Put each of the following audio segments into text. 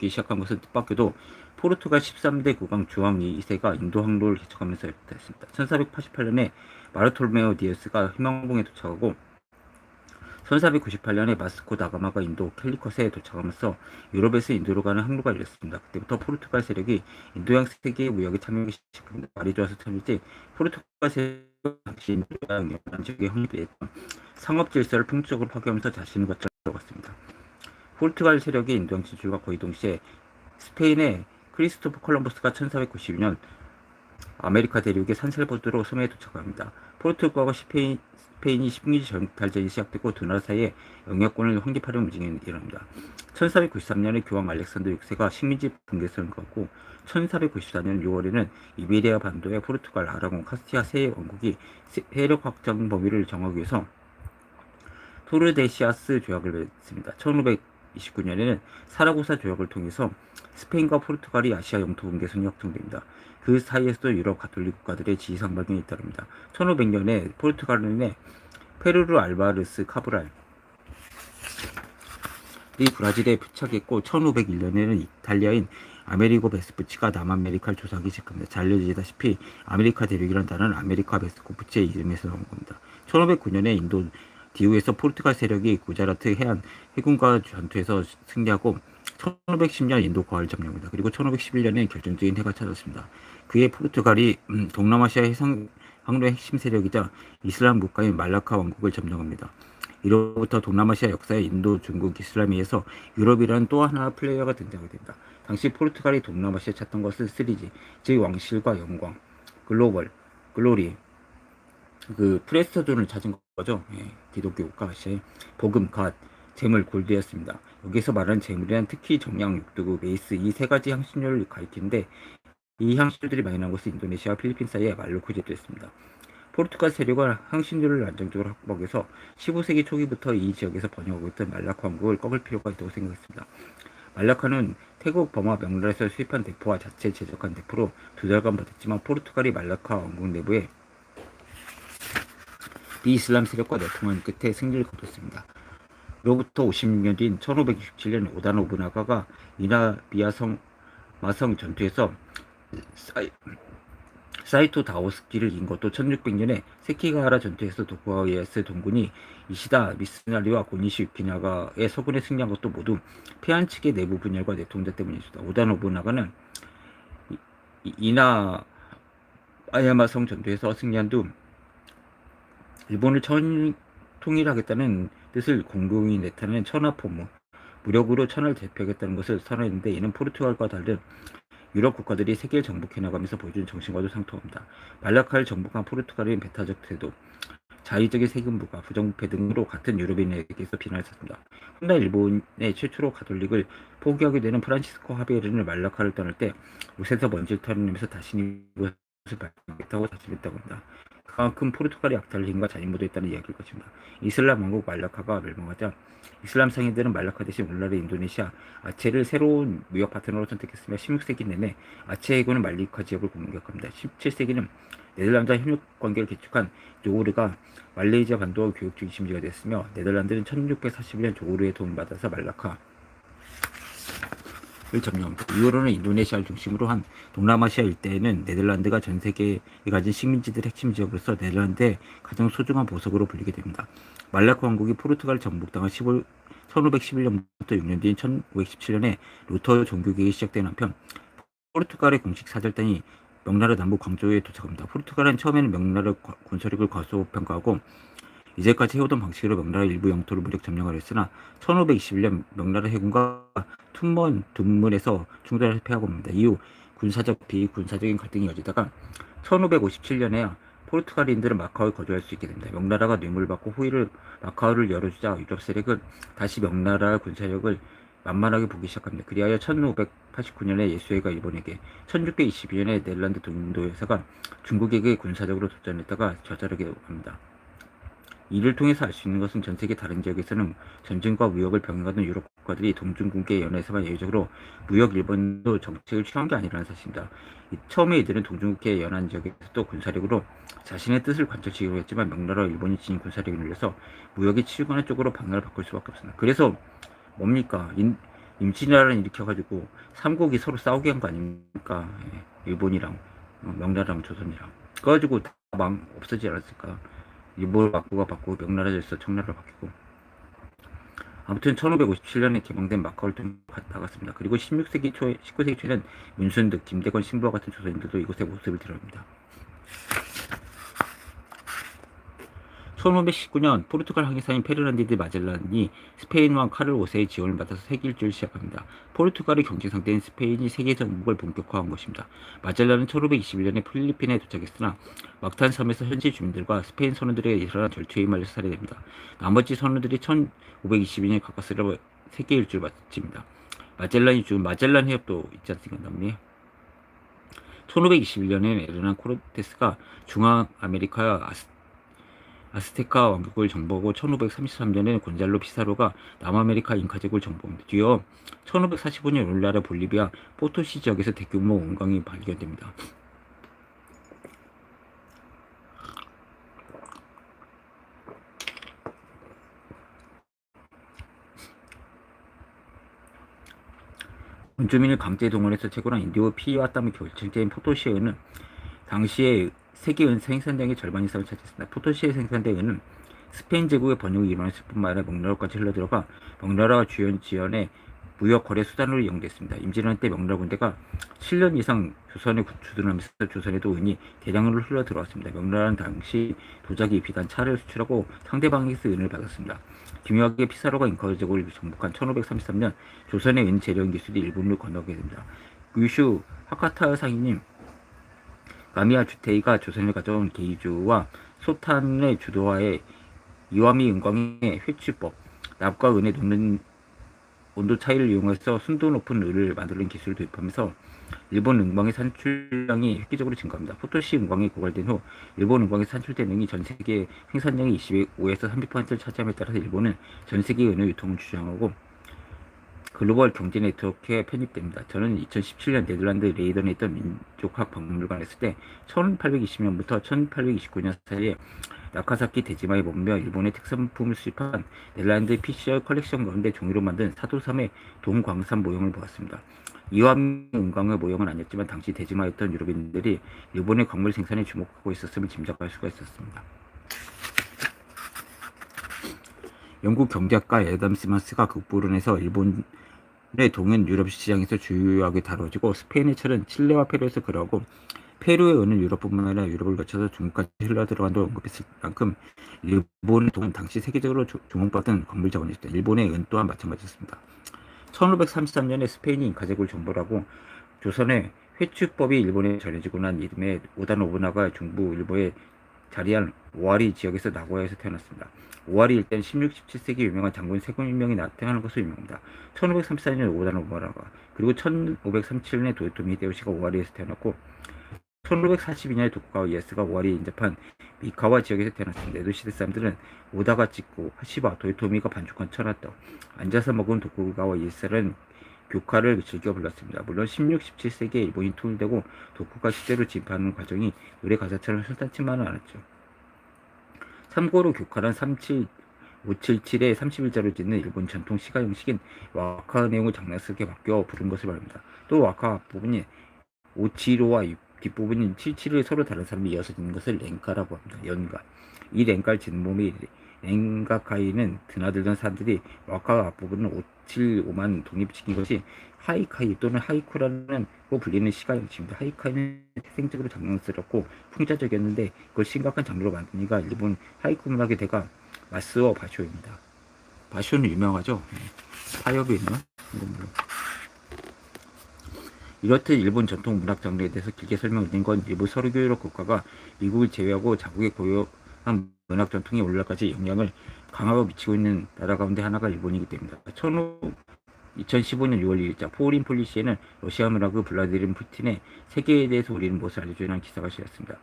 붙기 시작한 것은 뜻밖에도 포르투갈 13대 국왕 주왕 2세가 인도 항로를 개척하면서 됐습니다. 1488년에 마르톨메오 디에스가 희망봉에 도착하고 1498년에 마스코 다가마가 인도 캘리컷에 도착하면서 유럽에서 인도로 가는 항로가 열렸습니다. 그때부터 포르투갈 세력이 인도양 세계의 무역에 참여하기 시작합니다. 말이 좋아서 참이지 포르투갈 세력은 당시 인도양 연안 지역에 확립됐던 상업 질서를 풍수적으로 파괴하면서 들어갔습니다. 포르투갈 세력의 인도양 진출과 거의 동시에 스페인의 크리스토퍼 콜럼버스가 1492년 아메리카 대륙의 산셀바도르 섬에 도착합니다. 포르투갈과 스페인, 스페인이 식민지 정탈전이 시작되고 두 나라 사이에 영역권을 확립하려는 움직임이 일어납니다. 1493년에 교황 알렉산더 6세가 식민지 붕괴선을 걷고 1494년 6월에는 이베리아 반도의 포르투갈, 아라곤, 카스티아 세 왕국이 세력 확장 범위를 정하기 위해서 토르데시아스 조약을 맺습니다. 1529년에는 사라고사 조약을 통해서 스페인과 포르투갈이 아시아 영토 붕괴선이 확정됩니다. 그 사이에서도 유럽 가톨릭 국가들의 지지상방이 잇따릅니다. 1500년에 포르투갈의 페르르 알바르스 카브랄 이 브라질에 표착했고 1501년에는 이탈리아인 아메리고 베스푸치가 남아메리카를 조사하기 시작합니다. 잘 알려지다시피 아메리카 대륙이라는 단어는 아메리카 베스코프치의 이름에서 나온 겁니다. 1509년에 인도 디우에서 포르투갈 세력이 구자라트 해안 해군과 전투에서 승리하고 1510년 인도 고아를 점령합니다. 그리고 1511년에 결정적인 해가 찾았습니다. 그해 포르투갈이 음, 동남아시아 해상 항로의 핵심 세력이자 이슬람 국가인 말라카 왕국을 점령합니다. 이로부터 동남아시아 역사에 인도, 중국, 이슬람에서 유럽이라는 또 하나 플레이어가 등장하게 됩니다. 당시 포르투갈이 동남아시아에 찾던 것은 3G, 즉 왕실과 영광, 글로벌, 글로리, 그 프레스토존을 찾은 거죠. 예, 기독교 국가시의 복음, 갓, 재물, 골드였습니다. 여기서 말하는 재물이란 특히 정량, 육두구, 베이스 이 세 가지 향신료를 가리키는데 이 향신료들이 많이 나온 것은 인도네시아와 필리핀 사이에 말로 구제됐습니다. 포르투갈 세력은 향신료를 안정적으로 확보하기 위해서 15세기 초기부터 이 지역에서 번영하고 있던 말라카 왕국을 꺾을 필요가 있다고 생각했습니다. 말라카는 태국, 버마, 명나라에서 수입한 대포와 자체 제작한 대포로 두 달간 버텼지만 포르투갈이 말라카 왕국 내부에 비이슬람 세력과 내통한 끝에 승리를 거뒀습니다. 로부터 56년 뒤인 1567년 오다 노부나가가 이나비아성 마성 전투에서 사이, 사이토 다오스키를 이긴 것도 1600년에 세키가하라 전투에서 도쿠가이에스 동군이 이시다 미스나리와 고니시 유키나가의 서군에 승리한 것도 모두 패한 측의 내부 분열과 내통자 때문이었습니다. 오다 노부나가는 이나 아야마성 전투에서 승리한 뒤 일본을 천, 통일하겠다는 뜻을 공공히 내타는 천하포무, 무력으로 천을 대표하겠다는 것을 선언했는데 이는 포르투갈과 다른 유럽 국가들이 세계를 정복해 나가면서 보여준 정신과도 상통합니다. 말라카를 정복한 포르투갈은 배타적 태도, 자의적인 세금부가 부정부패 등으로 같은 유럽인에게서 비난을 샀습니다. 훗날 일본의 최초로 가톨릭을 포기하게 되는 프란시스코 하베르는 말라카를 떠날 때 옷에서 먼지를 털어내면서 다시는 이것을 발견했다고 다짐했다고 합니다. 그만큼 포르투갈의 약탈을 힘과 잔인모도 했다는 이야기일 것입니다. 이슬람 왕국 말라카가 멸망하자 이슬람 상인들은 말라카 대신 오늘날의 인도네시아 아체를 새로운 무역 파트너로 선택했으며 16세기 내내 아체 해군은 말리카 지역을 공격합니다. 17세기는 네덜란드와 협력 관계를 개축한 조우르가 말레이시아 반도 교육 중심지가 됐으며 네덜란드는 1641년 조우르의 도움을 받아서 말라카 를 점령합니다. 이후로는 인도네시아를 중심으로 한 동남아시아 일대에는 네덜란드가 전 세계에 가진 식민지들 핵심 지역으로서 네덜란드의 가장 소중한 보석으로 불리게 됩니다. 말라카 왕국이 포르투갈 정복당한 15, 1511년부터 6년 뒤인 1517년에 루터 종교개혁이 시작된 한편 포르투갈의 공식 사절단이 명나라 남부 광저우에 도착합니다. 포르투갈은 처음에는 명나라 과- 군사력을 과소평가하고 이제까지 해오던 방식으로 명나라 일부 영토를 무력 점령하려 했으나 1521년 명나라 해군과 툰먼 둔문에서 충돌을 패하고 옵니다. 이후 군사적 비군사적인 갈등이 이어지다가 1557년에 포르투갈인들은 마카오에 거주할 수 있게 됩니다. 명나라가 뇌물을 받고 후위를 마카오를 열어주자 유럽 세력은 다시 명나라 군사력을 만만하게 보기 시작합니다. 그리하여 1589년에 예수회가 일본에게, 1622년에 네덜란드 동인도에서가 중국에게 군사적으로 도전했다가 저절하게 합니다. 이를 통해서 알 수 있는 것은 전 세계 다른 지역에서는 전쟁과 무역을 병행하던 유럽 국가들이 동중국해 연해에서만 예외적으로 무역 일본도 정책을 취한 게 아니라는 사실입니다. 이- 처음에 이들은 동중국해 연안 지역에서도 군사력으로 자신의 뜻을 관철시키려고 했지만 명나라와 일본이 지닌 군사력을 늘려서 무역이 치유하는 쪽으로 방향을 바꿀 수밖에 없습니다. 그래서 뭡니까? 인, 임진왜란을 일으켜가지고 삼국이 서로 싸우게 한 거 아닙니까? 예, 일본이랑 어, 명나라랑 조선이랑 그래가지고 다 망 없어지지 않았을까? 일본을 바꾸고 바꾸고 명나라 됐어 청나라로 바뀌고 아무튼 1557년에 개방된 마카오를 통해 나갔습니다. 그리고 16세기 초, 19세기 초에는 문순득, 김대건 신부와 같은 조선인들도 이곳에 모습을 드러냅니다. 1519년 포르투갈 항해사인 페르난디드 마젤란이 스페인 왕 카를 5세의 지원을 받아서 세계 일주를 시작합니다. 포르투갈의 경제 상대인 스페인이 세계 정복을 본격화한 것입니다. 마젤란은 1521년에 필리핀에 도착했으나 막탄 섬에서 현지 주민들과 스페인 선원들의 일어난 절투에 말려서 살해됩니다. 나머지 선원들이 1522년에 가까스로 세계 일주를 마칩니다. 마젤란이 준 마젤란 해협도 있지 않습니까? 남미에. 1521년에 에르난 코르테스가 중앙아메리카 아스 아스테카 왕국을 정복하고 1533년에 곤잘로 피사로가 남아메리카 잉카제국을 정복합니다. 뒤어 1545년 오늘날의 볼리비아 포토시 지역에서 대규모 원광이 발견됩니다. 원주민을 강제 동원해서 채굴한 인디오 피와 땀이 결정된 포토시에는 당시에 세계 은 생산량의 절반 이상을 차지했습니다. 포토시에 생산된 은은 스페인 제국의 번영이 일어났을 뿐만 아니라 명나라까지 흘러들어가 명나라와 주연 지연의 무역 거래 수단으로 이용됐습니다. 임진왜란 때 명나라 군대가 7년 이상 조선에 주둔하면서 조선에도 은이 대량으로 흘러 들어왔습니다. 명나라는 당시 도자기, 비단, 차를 수출하고 상대방에게서 은을 받았습니다. 기묘하게 피사로가 잉카 제국을 정복한 1533년 조선의 은 재련 기술이 일본으로 건너게 됩니다. 유슈 하카타 상인님 가미야 주테이가 조선을 가져온 게이주와 소탄의 주도하에 이와미 은광의 회취법, 납과 은의 녹는 온도 차이를 이용해서 순도 높은 을을 만드는 기술을 도입하면서 일본 은광의 산출량이 획기적으로 증가합니다. 포토시 은광이 고갈된 후 일본 은광의 산출된 은이 전 세계 생산량의 25에서 30%를 차지함에 따라서 일본은 전 세계 은의 유통을 주장하고 글로벌 경제 네트워크에 편입됩니다. 저는 2017년 네덜란드 레이던에 있던 민족학 박물관에 있을 때 1820년부터 1829년 사이에 나카사키 대지마에 머물며 일본의 특산품을 수입한 네덜란드 피셔 컬렉션 가운데 종이로 만든 사도삼의 동광산 모형을 보았습니다. 이완 은광의 모형은 아니었지만 당시 대지마였던 유럽인들이 일본의 광물 생산에 주목하고 있었음을 짐작할 수가 있었습니다. 영국 경제학가 에담 스마스가 극부론에서 일본 의 동은 유럽 시장에서 주요하게 다뤄지고 스페인의 철은 칠레와 페루에서 그러고 페루의 은은 유럽뿐만 아니라 유럽을 거쳐서 중국까지 흘러 들어간다고 언급했을 만큼 일본의 동은 당시 세계적으로 주목받던 광물 자원이었다. 일본의 은 또한 마찬가지였습니다. 1533년에 스페인이 인카제국을 정벌하고 조선의 회축법이 일본에 전해지고 난 이듬해 오다 노부나가 중부 일본에 자리한 오와리 지역에서 나고야에서 태어났습니다. 오와리 일대는 16, 17세기 유명한 장군 세군명이 나타나는 것으로 유명합니다. 1534년 오다 노부나가 그리고 1537년에 도요토미 히데요시가 오와리에서 태어났고 1542년에 도쿠가와 이에스가 오와리에 인접한 미카와 지역에서 태어났습니다. 에도 시대 사람들은 오다가 찍고 하시바, 도요토미가 반죽한 천하떡, 앉아서 먹은 도쿠가와 이에스는 교카를 즐겨 불렀습니다. 물론 16, 17세기에 일본이 통일되고 도쿠가 시대로 진입하는 과정이 의뢰 가사처럼 순탄치만은 않았죠. 참고로 교카란 37, 577에 31자로 짓는 일본 전통 시가 형식인 와카 내용을 장난스럽게 바뀌어 부른 것을 말합니다. 또 와카 앞부분이 575와 뒷부분인 77을 서로 다른 사람이 이어서 짓는 것을 랭카라고 합니다. 연가. 이 랭카를 짓는 몸이 랭가카이는 드나들던 사람들이 와카 앞부분 은 575만 독립시킨 것이 하이카이 또는 하이쿠라는 거 불리는 시가 형식입니다. 하이카이는 태생적으로 장난스럽고 풍자적이었는데 그걸 심각한 장르로 이가 일본 하이쿠 문학의 대가 마스오 바쇼입니다. 바쇼는 유명하죠. 파이어도 있나? 이렇듯 일본 전통 문학 장르에 대해서 길게 설명드린 건 일부 서구유럽 국가가 미국을 제외하고 자국의 고유 한 문학 전통이 오늘날까지 영향을 강하게 미치고 있는 나라 가운데 하나가 일본이기 때문이다. 2015년 6월 1일자 포린 폴리시에는 러시아 문학의 블라디르 푸틴의 세계에 대해서 우리는 무엇을 알려주는 기사가 실렸습니다.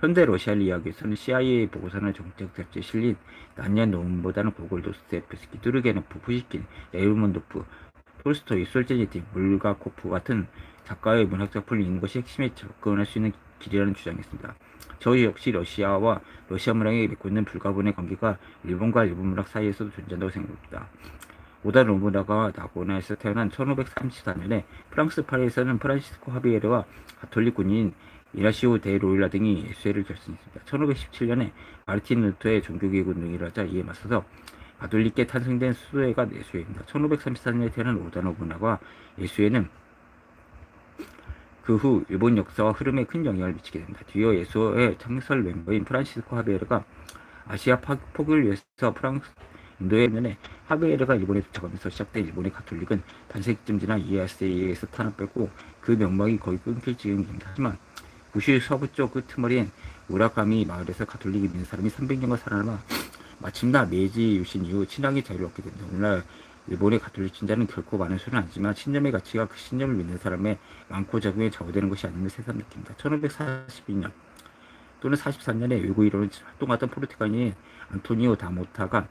현대 러시아 이야기에서는 CIA 보고서나 정책 잡지에 실린 난년 논문보다는 고골 도스토옙스키, 뚜르게노프, 푸시킨, 레일몬도프, 톨스토이, 솔제니틴, 물가코프 같은 작가의 문학 작품을 읽는 것이 핵심에 접근할 수 있는 길이라는 주장이었습니다. 저희 역시 러시아와 러시아 문학에 맺고 있는 불가분의 관계가 일본과 일본 문학 사이에서도 존재한다고 생각합니다. 오다 노부나가와 나고나에서 태어난 1534년에 프랑스 파리에서는 프란시스코 하비에르와 가톨릭 군인 이라시오 데 로일라 등이 예수회를 결성했습니다. 1517년에 마르틴 루터의 종교개혁 운동이 일어나자 이에 맞서서 가톨릭계 탄생된 수도회가 예수회입니다. 1534년에 태어난 오다 노부나가와 예수회는 그 후 일본 역사와 흐름에 큰 영향을 미치게 됩니다. 뒤이어 예수의 창설 멤버인 프란시스코 하비에르가 아시아 파- 포교를 위해서 프랑스 인도에 면에 하비에르가 일본에 도착하면서 시작된 일본의 가톨릭은 단세기쯤 지나 이에야스에 의해서 탄압받고 그 명망이 거의 끊길 지경입니다. 하지만 구시 서부 쪽 끄트머리인 우라카미 마을에서 가톨릭이 믿는 사람이 300년간 살아남아 마침내 메이지 유신 이후 신앙의 자유를 얻게 됩니다. 오늘날 일본의 가톨릭 신자는 결코 많은 수는 아니지만 신념의 가치가 그 신념을 믿는 사람의 많고 적응에 좌우되는 것이 아니면 새삼 느낍니다. 1542년 또는 44년에 외국 이론을 활동하던 포르투갈인 안토니오 다모타가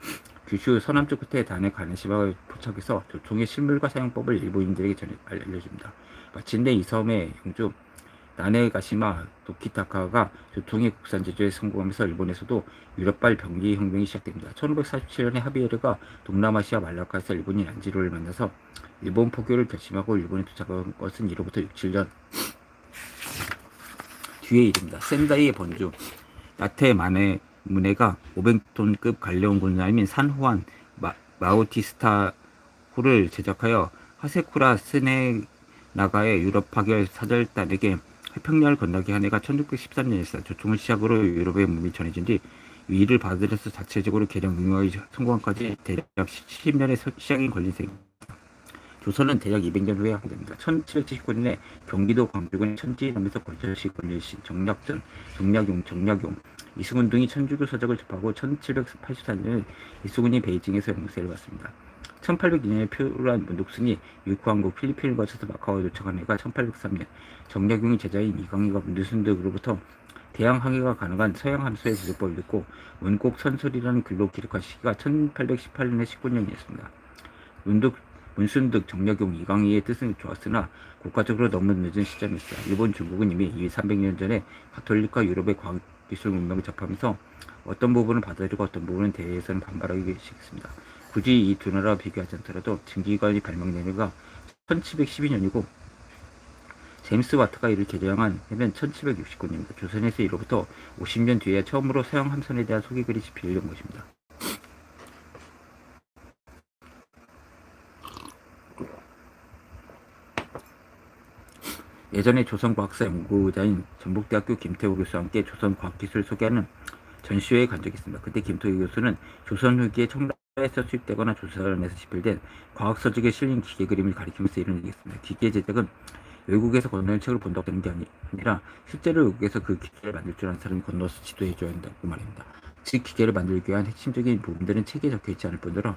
규슈 서남쪽 끝에 단에 가네시마를 포착해서 조총의 실물과 사용법을 일본인들에게 전해 알려줍니다. 마침내 이 섬의 영주 나네가시마 도키타카가 조총의 국산 제조에 성공하면서 일본에서도 유럽발 병기 혁명이 시작됩니다. 1547년에 하비에르가 동남아시아 말라카에서 일본인 안지로를 만나서 일본 포교를 결심하고 일본에 도착한 것은 이로부터 6, 7년 뒤의 일입니다. 센다이의 번주 나테 마네 문해가 500톤급 갈레온 군함인 산호안 마, 마우티스타 호를 제작하여 하세쿠라 스네 나가의 유럽 파결 사절단에게 해평양을 건너게 한 해가 1613년이었습니다. 조총을 시작으로 유럽의 몸이 전해진 뒤 위를 받으면서 자체적으로 개량 응용하기 성공한까지 대략 10년의 시작이 걸린 셈. 조선은 대략 200년 후에 항됩니다. 1779년에 경기도 광주군 천지섬에서 권철시 권일신 정략전, 정략용, 정략용, 이수근 등이 천주교 서적을 접하고 1784년에 이수근이 베이징에서 영세를 받습니다. 1802년에 표란 문독승이 육구한국 필리핀을 거쳐서 마카오에 도착한 해가 1803년 정략용의 제자인 이강희가 문두순득으로부터 대양 항해가 가능한 서양 함수의 제조법을 듣고 원곡 선설이라는 글로 기록한 시기가 1818년의 19년이었습니다. 문득 문순득 정약용 이강희의 뜻은 좋았으나 국가적으로 너무 늦은 시점이었다. 일본 중국은 이미 300년 전에 가톨릭과 유럽의 과학기술 문명을 접하면서 어떤 부분은 받아들이고 어떤 부분은 대해서는 반발하기 시작했습니다. 굳이 이 두 나라와 비교하지 않더라도 증기관이 발명된 해가 1712년이고 제임스 와트가 이를 개량한 해는 1769년입니다. 조선에서 이로부터 50년 뒤에 처음으로 서양 함선에 대한 소개글이 집필된 것입니다. 예전에 조선과학사 연구자인 전북대학교 김태우 교수와 함께 조선과학기술을 소개하는 전시회에 간 적이 있습니다. 그때 김태우 교수는 조선 후기에 청라 에서 수입되거나 조선에서 집필된 과학서적에 실린 기계 그림을 가리키면서 이런 얘기했습니다. 기계 제작은 외국에서 건너는 책을 본다고 되는 게 아니, 아니라 실제로 외국에서 그 기계를 만들 줄 아는 사람이 건너서 지도해 줘야 한다고 말입니다. 즉 기계를 만들기 위한 핵심적인 부분들은 책에 적혀 있지 않을 뿐더러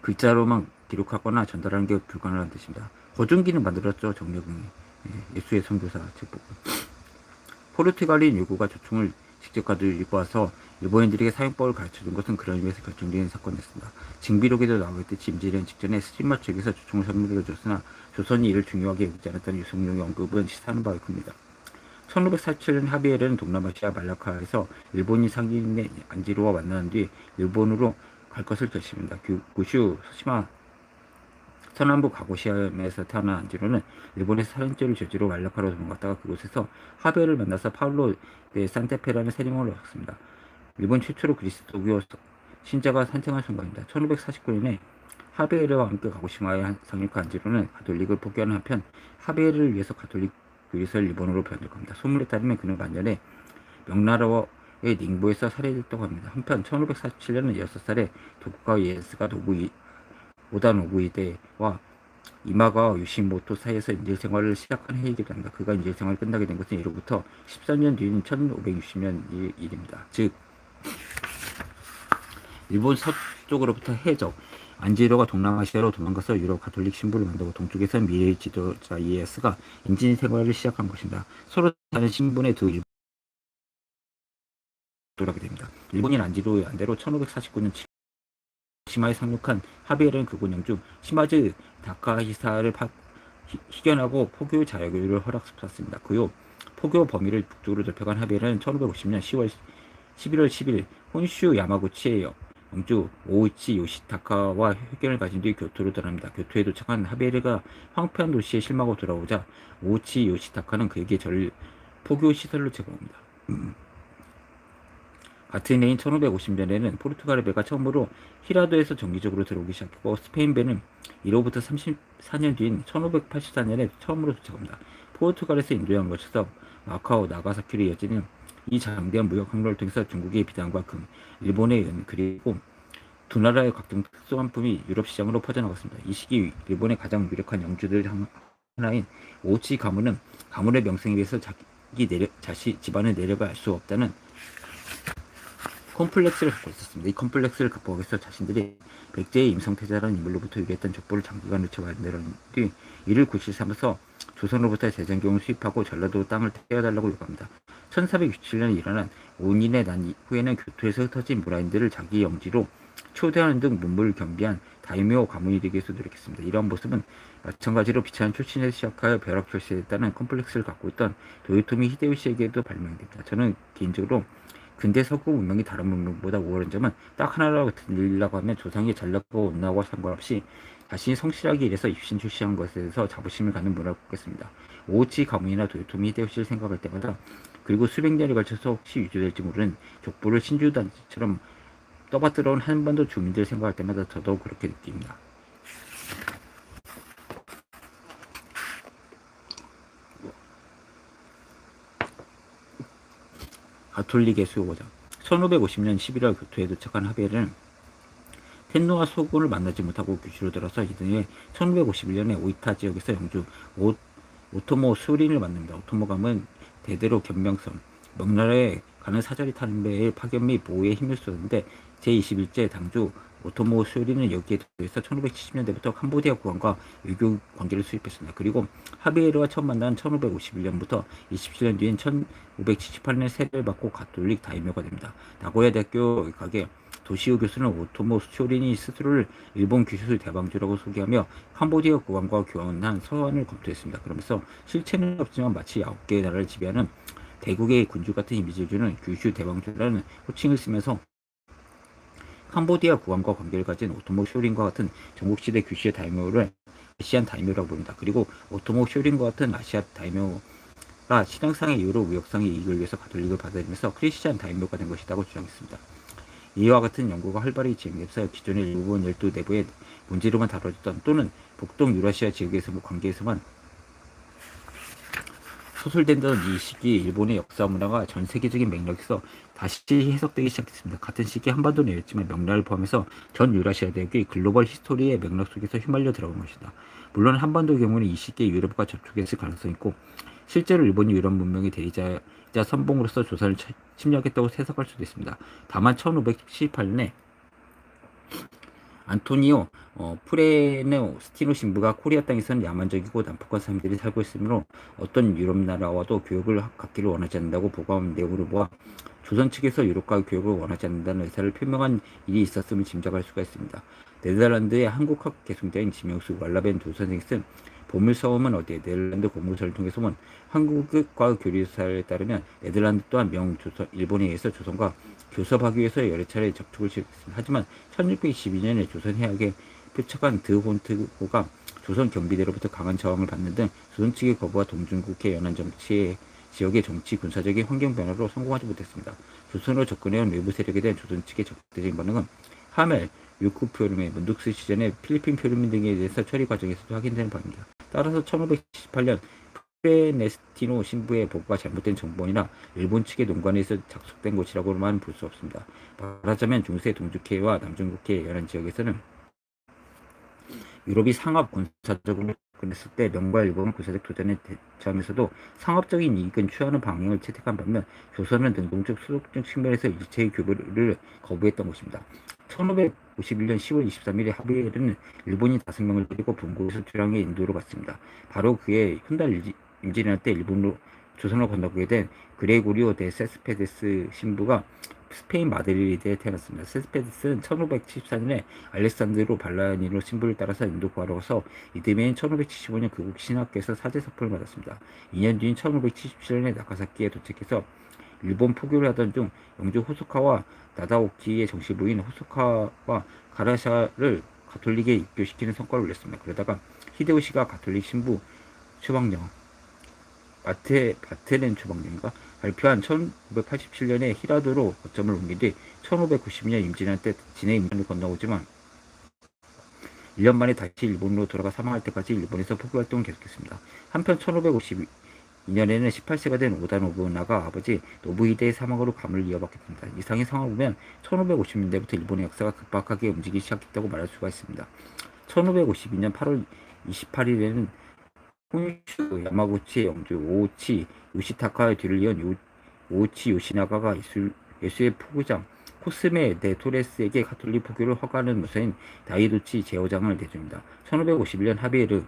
글자로만 기록하거나 전달하는 게 불가능한 뜻입니다. 거중기는 만들었죠 정력웅이 예, 예수의 선교사 책 보고 포르투갈인 요구가 조총을 직접 가지고 와서 일본인들에게 사용법을 가르쳐준 것은 그런 의미에서 결정적인 사건이었습니다. 징비록에도 나오겠듯이 임진왜란 직전에 스팀머 측에서 조총을 선물해 줬으나 조선이 이를 중요하게 여기지 않았던 유승용 언급은 시사하는 바가 큽니다. 1547년 하비에르는 동남아시아 말라카에서 일본인 상인의 안지로와 만난 뒤 일본으로 갈 것을 결심합니다. 그, 구슈 소시마 서남부 가고시암에서 태어난 안지로는 일본에서 살인죄를 저지로 말라카로 도망갔다가 그곳에서 하베를 만나서 파울로 데 산테페라는 세리머를 얻었습니다. 일본 최초로 그리스도교 신자가 산생한 순간입니다. 1549년에 하베르와 함께 가고시마에 상륙한 안지로는 가톨릭을 포기하는 한편 하베르를 위해서 가톨릭 그리스를 일본으로 변경합니다. 소문에 따르면 그는 반년에 명나라의 닝보에서 살해됐다고 합니다. 한편 1547년은 6살에 도쿠가와 노부 이, 오다 노부이데와 이마가 유시모토 사이에서 인질 생활을 시작한 해이기도 합니다. 그가 인질 생활을 끝나게 된 것은 이로부터 13년 뒤인 1560년 일입니다. 즉 일본 서쪽으로부터 해적 안지로가 동남아시아로 도망가서 유럽 가톨릭 신부를 만들고 동쪽에서 미래의 지도자 이에스가 인진 생활을 시작한 것입니다. 서로 다른 신분의 두 일본 돌아게 됩니다. 일본인 안지로의 안대로 1549년 시마에 상륙한 하비에르는 그곳 영주 시마즈 다카히사를 파, 히, 희견하고 포교 자유를 허락받았습니다. 그후 포교 범위를 북쪽으로 넓혀간 하비에르는 1550년 10월 11월 10일 혼슈 야마구치의 영주 오이치 요시타카와 회견을 가진 뒤 교토로 떠납니다. 교토에 도착한 하베르가 황폐한 도시에 실망하고 돌아오자 오이치 요시타카는 그에게 절 포교 시설을 제공합니다. 같은 해인 1550년에는 포르투갈 배가 처음으로 히라도에서 정기적으로 들어오기 시작했고 스페인 배는 이로부터 34년 뒤인 1584년에 처음으로 도착합니다. 포르투갈에서 인도양 거쳐서 마카오, 나가사키로 이어지는 이 장대한 무역 항로를 통해서 중국의 비단과 금, 일본의 연, 그리고 두 나라의 각종 특수한품이 유럽 시장으로 퍼져나갔습니다. 이 시기 일본의 가장 유력한 영주들 한- 하나인 오치 가문은 가문의 명성에 비해서 자기 내려, 자시 내력을 알수 없다는 콤플렉스를 갖고 있었습니다. 이 콤플렉스를 극복하기 위해서 자신들이 백제의 임성태자라는 인물로부터 유리했던 족보를 장기간 누쳐 만들었는 뒤 이를 구실 삼아서 조선으로부터 대전경을 수입하고 전라도 땅을 떼어달라고 요구합니다. 1467년에 일어난 5인의 난 이후에는 교토에서 흩어진 무라인들을 자기 영지로 초대하는 등 문물을 겸비한 다이묘 가문이 되기 위해서 노력했습니다. 이러한 모습은 마찬가지로 비참한 출신에서 시작하여 벼락 출세했다는 컴플렉스를 갖고 있던 도요토미 히데요시에게도 발명됩니다. 저는 개인적으로 근대 서구 문명이 다른 문명보다 우월한 점은 딱 하나라고 들리려고 하면 조상이 잘나고 온나고 상관없이 자신이 성실하게 일해서 입신 출시한 것에 대해서 자부심을 갖는 문화를 꼽겠습니다. 오우치 가문이나 도요토미 히데요시를 생각할 때마다 그리고 수백 년에 걸쳐서 혹시 유지될지 모르는 족보를 신주단지처럼 떠받들어온 한반도 주민들 생각할 때마다 더더욱 그렇게 느낍니다. 가톨릭의 수호자 1550년 11월 교토에 도착한 하베르는 텐노와 소군을 만나지 못하고 규슈로 들어서 이듬해 1551년에 오이타 지역에서 영주 오, 오토모 수린을 만납니다. 오토모 감은 대대로 견명선, 명나라에 가는 사절이 타는 배의 파견 및 보호에 힘을 쏟았는데 제21제 당주 오토모 수린은 여기에 더해서 1570년대부터 캄보디아 국왕과 외교 관계를 수립했습니다. 그리고 하비에르와 처음 만난 1551년부터 27년 뒤인 1578년에 세례를 받고 가톨릭 다이묘가 됩니다. 나고야 대학교 의학의 도시오 교수는 오토모 쇼린이 스스로를 일본 규슈 대방주라고 소개하며 캄보디아 국왕과 교환한 서한을 검토했습니다. 그러면서 실체는 없지만 마치 9개의 나라를 지배하는 대국의 군주 같은 이미지를 주는 규슈 대방주라는 호칭을 쓰면서 캄보디아 국왕과 관계를 가진 오토모 쇼린과 같은 전국시대 규슈의 다이묘를 아시안 다이묘라고 부릅니다. 그리고 오토모 쇼린과 같은 아시아 다이묘가 신앙상의 이유로 무역상의 이익을 위해서 가톨릭을 받아들이면서 크리스찬 다이묘가 된 것이라고 주장했습니다. 이와 같은 연구가 활발히 진행돼서 기존의 일본 열도 내부의 문제로만 다뤄졌던 또는 북동 유라시아 지역에서 뭐 관계에서만 소설된다는 이 시기 일본의 역사 문화가 전 세계적인 맥락에서 다시 해석되기 시작했습니다. 같은 시기에 한반도 내였지만 명나라를 포함해서 전 유라시아 대륙이 글로벌 히스토리의 맥락 속에서 휘말려 들어간 것이다. 물론 한반도 경우는 이 시기에 유럽과 접촉했을 가능성이 있고 실제로 일본이 유럽 문명의 대리자이자 선봉으로서 조선을 차- 침략했다고 해석할 수도 있습니다. 다만 1578년에 안토니오 어, 프레네오 스티노 신부가 코리아 땅에서는 야만적이고 난폭한 사람들이 살고 있으므로 어떤 유럽 나라와도 교역을 갖기를 원하지 않는다고 보고한 내용으로 보아 조선 측에서 유럽과 교역을 원하지 않는다는 의사를 표명한 일이 있었음을 짐작할 수가 있습니다. 네덜란드의 한국학 개송자인 지명수 왈라벤 두 선생이 쓴 보물서움은 어디에 네덜란드 공무서를 통해서 본 한국과 교류사에 따르면 네덜란드 또한 명 조선 일본에 의해서 조선과 교섭하기 위해서 여러 차례 접촉을 시작했습니다. 하지만 1622년에 조선 해역에 표척한 드혼트호가 조선 경비대로부터 강한 저항을 받는 등 조선 측의 거부와 동중국해 연안 정치의 지역의 정치 군사적인 환경 변화로 성공하지 못했습니다. 조선으로 접근해온 외부 세력에 대한 조선 측의 적대적인 반응은 하멜, 유쿠 표류민, 문득스 시전의 필리핀 표류민 등에 대해서 처리 과정에서도 확인되는 바입니다. 따라서 1578년 프레네스티노 신부의 보고가 잘못된 정본이나 일본 측의 농관에서 작성된 것이라고만 볼 수 없습니다. 말하자면 중세 동주해와 남중국해 연안 지역에서는 유럽이 상업 군사적으로 접근했을 때 명과 일본은 군사적 도전에 대처하면서도 상업적인 이익은 취하는 방향을 채택한 반면 조선은 능동적 수독적 측면에서 일체의 교류를 거부했던 것입니다. 1551년 10월 23일에 하비에르는 일본인 5명을 데리고 본국에서 출항해 인도로 갔습니다. 바로 그의 훗날 임진왜란 때 일본으로 조선을 건너게 된 그레고리오 데 세스페데스 신부가 스페인 마드리드에 태어났습니다. 세스페데스는 1574년에 알렉산드로 발라니로 신부를 따라서 인도 구하러 가서 이듬해인 1575년 그국 신학교에서 사제서풀을 받았습니다. 2년 뒤인 1577년에 나가사키에 도착해서 일본 포교를 하던 중 영주 호소카와 나다오키의 정시부인 호소카와 가라샤를 가톨릭에 입교시키는 성과를 올렸습니다. 그러다가 히데요시가 가톨릭 신부 추방령 마테 바테렌 추방령인가 발표한 1587년에 히라도로 거점을 옮긴 뒤 1592년 임진한 때 진해 임진을 건너오지만 1년 만에 다시 일본으로 돌아가 사망할 때까지 일본에서 포교 활동을 계속했습니다. 한편 1552년에는 18세가 된 오다 노부나가 아버지 노부히데의 사망으로 감을 이어받게 됩니다. 이상의 상황을 보면 1550년대부터 일본의 역사가 급박하게 움직이기 시작했다고 말할 수가 있습니다. 1552년 8월 28일에는 혼슈 야마구치의 영주 오치 요시타카의 뒤를 이은 요, 오치 요시나가가 예수, 예수의 포교장 코스메 데 토레스에게 가톨릭 포교를 허가하는 무사인 다이도치 제어장을 내줍니다. 1551년 하베르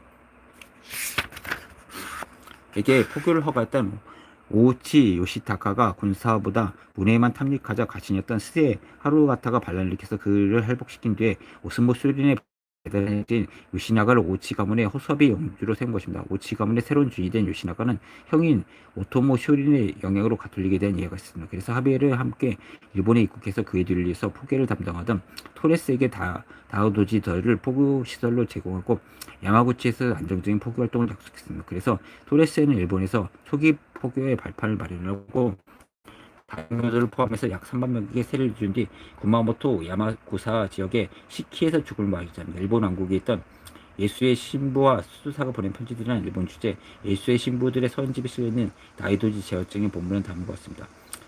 에게 포교를 허가했던 오치 요시타카가 군사보다 문해만 탐닉하자 가신이었던 스에 하루가타가 반란을 일으켜서 그를 할복시킨 뒤에 오스모 수린의 배달해진 요시나가를 오치 가문의 허수아비 영주로 세운 것입니다. 오치 가문의 새로운 주인이 된 요시나가는 형인 오토모 쇼린의 영향으로 가톨릭에 대한 이해가 있습니다. 그래서 하베를 함께 일본에 입국해서 그의 뒤를 이어서 포계를 담당하던 토레스에게 다, 다우도지더를 포교 시설로 제공하고 야마구치에서 안정적인 포교 활동을 약속했습니다. 그래서 토레스에는 일본에서 초기 포교의 발판을 마련하고 다이노들을 포함해서 약 3만 명에게 세를 준 뒤 구마모토 야마구사 지역에 시키에서 죽을 마이자입니다. 일본 왕국에 있던 예수의 신부와 수사가 보낸 편지들이란 일본 주제 예수의 신부들의 서원집에 실려있는 다이도지 제어증의 본문은 다음과 같습니다.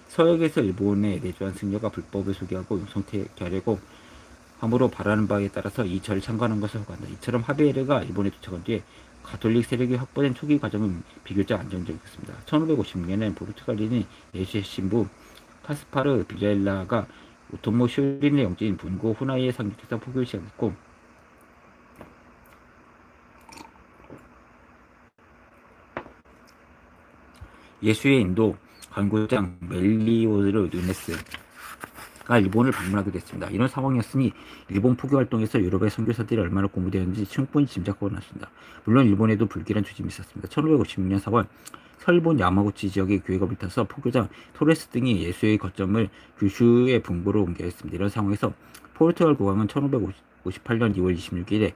서역에서 일본에 내주한 승려가 불법을 소개하고 용성케 하려고 함으로 바라는 바에 따라서 이 절을 참관한 것을 허가한다. 이처럼 하베르가 일본에 도착한 뒤에 가톨릭 세력이 확보된 초기 과정은 비교적 안정적이었습니다. 1556년엔 포르투갈인이 예수의 신부 카스파르 빌렐라가 오토모 슈린의 영지인 분고 후나이에 상륙해서 포교를 시작했고 예수의 인도 관고장 멜리오르 누네스 가 일본을 방문하게 됐습니다. 이런 상황이었으니 일본 포교 활동에서 유럽의 선교사들이 얼마나 공부되었는지 충분히 짐작하고 났습니다. 물론 일본에도 불길한 조짐이 있었습니다. 1556년 4월 설본 야마구치 지역의 교회가 불타서 포교자 토레스 등이 예수의 거점을 규슈의 분부로 옮겨 했습니다. 이런 상황에서 포르투갈 국왕은 1558년 2월 26일에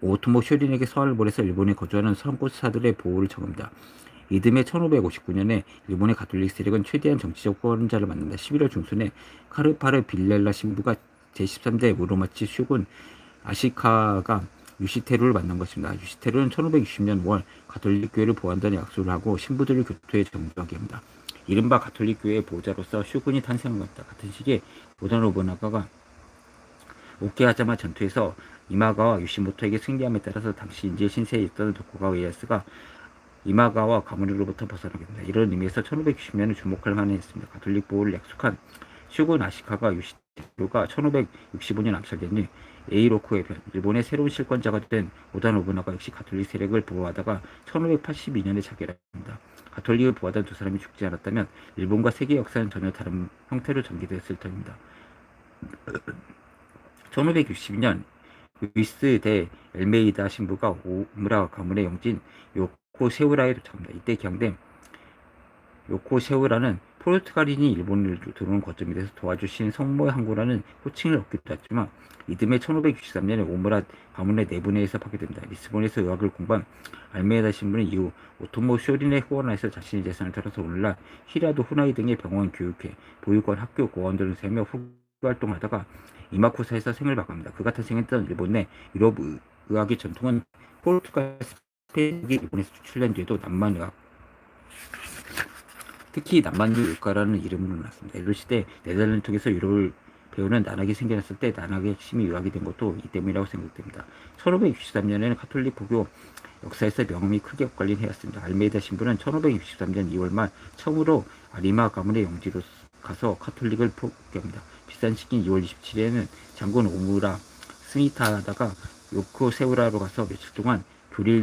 오토모 쇼린에게 서한을 보내서 일본에 거주하는 선교사들의 보호를 청합니다. 이듬해 1559년에 일본의 가톨릭 세력은 최대한 정치적 후원자를 만난다. 11월 중순에 카르파르 빌렐라 신부가 제13대 무로마치 슈군 아시카가 유시테루를 만난 것입니다. 유시테루는 1560년 5월 가톨릭 교회를 보호한다는 약속을 하고 신부들을 교토에 정부하게 합니다. 이른바 가톨릭 교회의 보호자로서 슈군이 탄생한 것입니다. 같은 시기에 오다 노부나가가 오케하자마 전투에서 이마가와 유시모토에게 승리함에 따라서 당시 인제 신세에 있던 도쿠가와 이에야스가 이마가와 가문으로부터 벗어나게 됩니다. 이런 의미에서 1560년을 주목할 만했습니다. 가톨릭 보호를 약속한 슈군 아시카가 유시테루가 1565년 암살된 뒤 에이로코의 편, 일본의 새로운 실권자가 된 오다 노부나가 역시 가톨릭 세력을 보호하다가 1582년에 자결합니다. 가톨릭을 보호하던 두 사람이 죽지 않았다면 일본과 세계 역사는 전혀 다른 형태로 전개되었을 터입니다. 1562년 루이스 대 엘메이다 신부가 오무라 가문의 영진 요 코 세우라에 도착합니다. 이때 기양된 요코 세우라는 포르투갈인이 일본을 들어온 거점이 돼서 도와주신 성모의 항구라는 호칭을 얻기도 했지만 이듬해 1563년에 오무라 가문의 내분해에서 파괴됩니다. 리스본에서 의학을 공부한 알메이다 신부는 이후 오토모 쇼린의 후원에서 자신의 재산을 털어서 오늘날 히라도 후나이 등의 병원 교육회, 보육원, 학교, 고원들을 세며 후 활동하다가 이마쿠사에서 생을 마감합니다. 그가 탄생했던 일본 내 유럽 의학의 전통은 포르투갈, 스페인이 일본에서 추출된 뒤에도 남만의학, 특히 남만유의과라는 이름으로 났습니다. 이럴 시대 네덜란드 쪽에서 유럽을 배우는 난학이 생겨났을 때 난학의 핵심이 유학이 된 것도 이 때문이라고 생각됩니다. 1563년에는 카톨릭 포교 역사에서 명함이 크게 엇갈린 해였습니다. 알메이다 신부는 1563년 2월 말 처음으로 아리마 가문의 영지로 가서 카톨릭을 포교합니다. 비싼 시기인 2월 27일에는 장군 오무라 스미타다가 요코 세우라로 가서 며칠 동안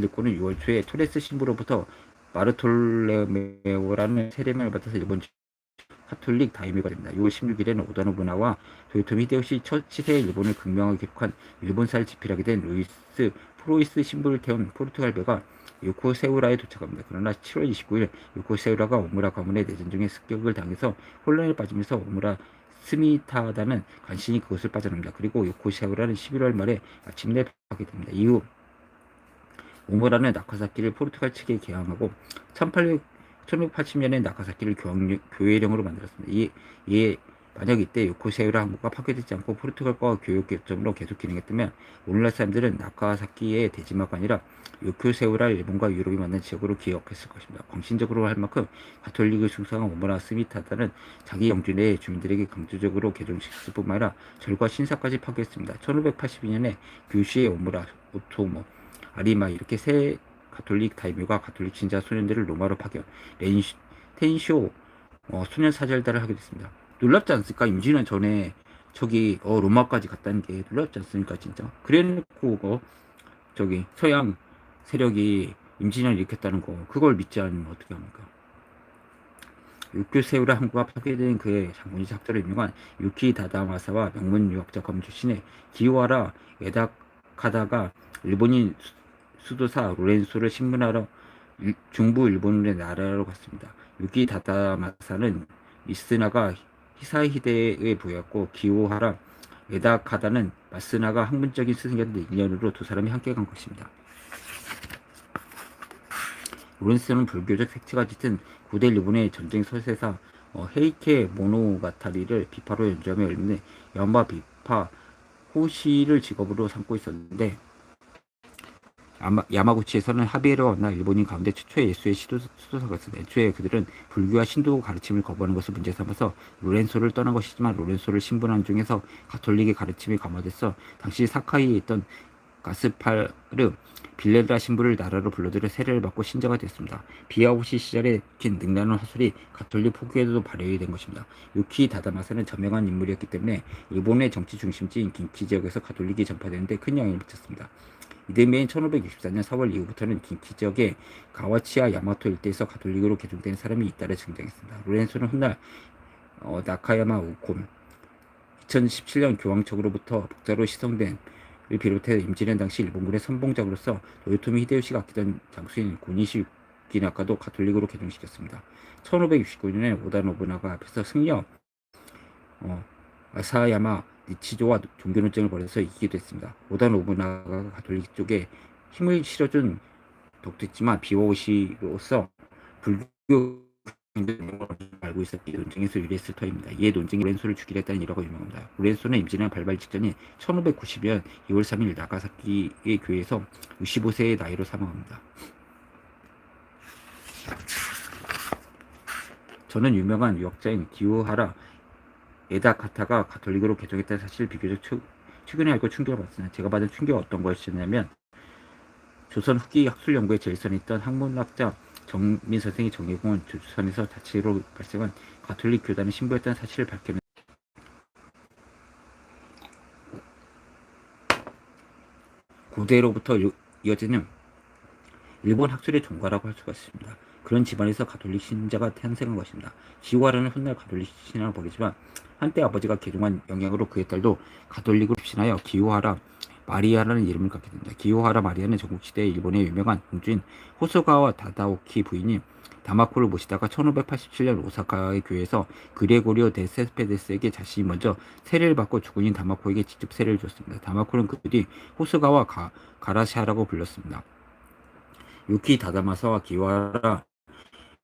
듣고는 6월 초에 토레스 신부로부터 마르톨레메오라는 세례명을 받아서 일본 카톨릭 다이미가 됩니다. 6월 16일에는 오다노부나와 도요토미 히데요시 첫 시세의 일본을 극명하게 기록한 일본사를 집필하게 된 루이스 프로이스 신부를 태운 포르투갈 배가 요코세우라에 도착합니다. 그러나 7월 29일 요코세우라가 오무라 가문의 내전 중에 습격을 당해서 혼란에 빠지면서 오무라 스미타다는 간신히 그것을 빠져납니다. 그리고 요코세우라는 11월 말에 마침내 파게 됩니다. 이후 오무라는 나카사키를 포르투갈 측에 개항하고 1800, 1680년에 나카사키를 교회령으로 만들었습니다. 이, 이에 만약 이때 요코세우라 항구가 파괴되지 않고 포르투갈과 교역 결정으로 계속 진행했다면 오늘날 사람들은 나카사키의 대지마가 아니라 요코세우라 일본과 유럽이 만든 지역으로 기억했을 것입니다. 광신적으로 할 만큼 가톨릭을 숭상한 오모라 스미타다는 자기 영주 내 주민들에게 강조적으로 개종시켰을 뿐만 아니라 절과 신사까지 파괴했습니다. 1582년에 규시의 오모라 오토모 아리마 이렇게 세 가톨릭 다이묘가 가톨릭 신자 소년들을 로마로 파견 렌시, 텐쇼 어, 소년 사절단을 하게 됐습니다. 놀랍지 않습니까? 임진은 전에 저기 어, 로마까지 갔다는 게 놀랍지 않습니까? 진짜 그래놓고 어, 저기 서양 세력이 임진을 일으켰다는 거 그걸 믿지 않으면 어떻게 합니까? 육교 세우라 항구가 파괴된 그의 장군이 작자로 유명한 유키 다다마사와 명문 유학자 검 출신의 기와라 에다카다가 일본인 수- 수도사 로렌소를 신문하러 일- 중부 일본의 나라로 갔습니다. 유키 다다마사는 미스나가 히사히데의 부였고 기오하라 에다카다는 마스나가 학문적인 스승이었는데 인연으로 두 사람이 함께 간 것입니다. 로렌스는 불교적 색채가 짙은 고대 일본의 전쟁 서세사 어, 헤이케 모노가타리를 비파로 연주하며 열매 연마 비파 호시를 직업으로 삼고 있었는데 야마, 야마구치에서는 하비에로 만나 일본인 가운데 최초의 예수의 시도, 수도사였습니다. 애초에 그들은 불교와 신도 가르침을 거부하는 것을 문제 삼아서 로렌소를 떠난 것이지만 로렌소를 신분한 중에서 가톨릭의 가르침이 감화돼서 당시 사카이에 있던 가스파르 빌레라 신부를 나라로 불러들여 세례를 받고 신자가 됐습니다. 비아우시 시절에 긴 능란한 화술이 가톨릭 포교에도 발효이 된 것입니다. 유키 다다마사는 저명한 인물이었기 때문에 일본의 정치 중심지인 긴키 지역에서 가톨릭이 전파되는데 큰 영향을 미쳤습니다. 이듬해인 1564년 4월 이후부터는 지역의 가와치와 야마토 일대에서 가톨릭으로 개종된 사람이 잇따라 등장했습니다. 로렌소는 훗날 어, 나카야마 우콘 2017년 교황 측으로부터 복자로 시성된 을 비롯해 임진년 당시 일본군의 선봉장으로서 도요토미 히데요시가 아끼던 장수인 고니시 기나카도 가톨릭으로 개종시켰습니다. 1569년에 오다 노부나가 앞에서 승려 어, 아사야마 니치조와 종교 논쟁을 벌여서 이기게 됐습니다. 오다 노부나가 가톨릭 쪽에 힘을 실어준 있지만 비오시로서 불교 알고 있었기 논쟁에서 유리했을 터입니다. 이에 논쟁이 로렌소를 죽이려 했다는 일화가 유명합니다. 로렌소는 임진왜란 발발 직전인 1590년 2월 3일 나가사키의 교회에서 65세의 나이로 사망합니다. 저는 유명한 유학자인 기우하라 에다 카타가 가톨릭으로 개종했다는 사실을 비교적 최, 최근에 알고 충격을 받았습니다. 제가 받은 충격은 어떤 것이었냐면 조선 후기 학술 연구에 제일선에 있던 학문학자 정민 선생이 정예공원 조선에서 자치로 발생한 가톨릭 교단의 신부였다는 사실을 밝혀낸 고대로부터 이- 이어지는 일본 학술의 종가라고 할 수가 있습니다. 그런 집안에서 가톨릭 신자가 탄생한 것입니다. 지오하라는 훗날 가톨릭 신앙을 버리지만 한때 아버지가 개종한 영향으로 그의 딸도 가톨릭으로 신하여 기오하라 마리아라는 이름을 갖게 됩니다. 기오하라 마리아는 전국시대 일본의 유명한 공주인 호소가와 다다오키 부인이 다마코를 모시다가 1587년 오사카의 교회에서 그레고리오 데 세스페데스에게 자신이 먼저 세례를 받고 죽은인 다마코에게 직접 세례를 줬습니다. 다마코는 그뒤 호소가와 가, 가라시아라고 불렀습니다. 유키 다다마사와 기와라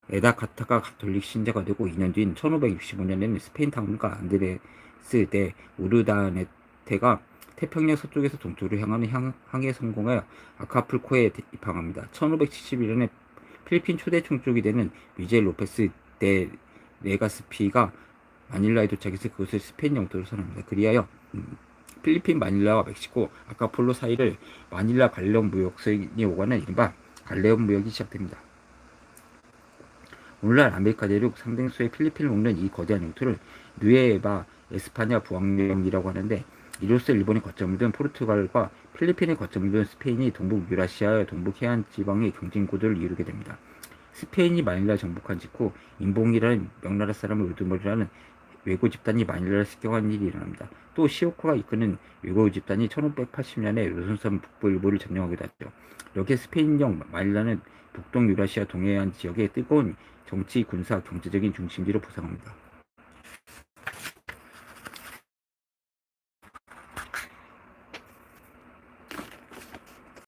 에다카타가 가톨릭 신자가 되고 2년 뒤인 1565년에는 스페인 탐험가 안드레스 데 우르다네테가 태평양 서쪽에서 동쪽으로 향하는 향, 항해 성공하여 아카풀코에 입항합니다. 1571년에 필리핀 초대 총독이 되는 미젤 로페스 데 레가스피가 마닐라에 도착해서 그것을 스페인 영토로 선언합니다. 그리하여 음, 필리핀 마닐라와 멕시코 아카폴로 사이를 마닐라 갈레온 무역선이 오가는 이른바 갈레온 무역이 시작됩니다. 오늘날 아메리카 대륙 상당수의 필리핀을 먹는 이 거대한 영토를 누에바 에스파냐 부왕령이라고 하는데 이로써 일본이 거점을 둔 포르투갈과 필리핀의 거점을 둔 스페인이 동북 유라시아 동북 해안 지방의 경쟁 구도를 이루게 됩니다. 스페인이 마닐라 정복한 직후 인봉이라는 명나라 사람을 우두머리라는 외고 집단이 마닐라를 습격한 일이 일어납니다. 또 시오코가 이끄는 외고 집단이 1580년에 루손섬 북부 일부를 점령하게 되죠. 여기에 스페인령 마닐라는 북동 유라시아 동해안 지역의 뜨거운 정치, 군사, 경제적인 중심지로 부상합니다.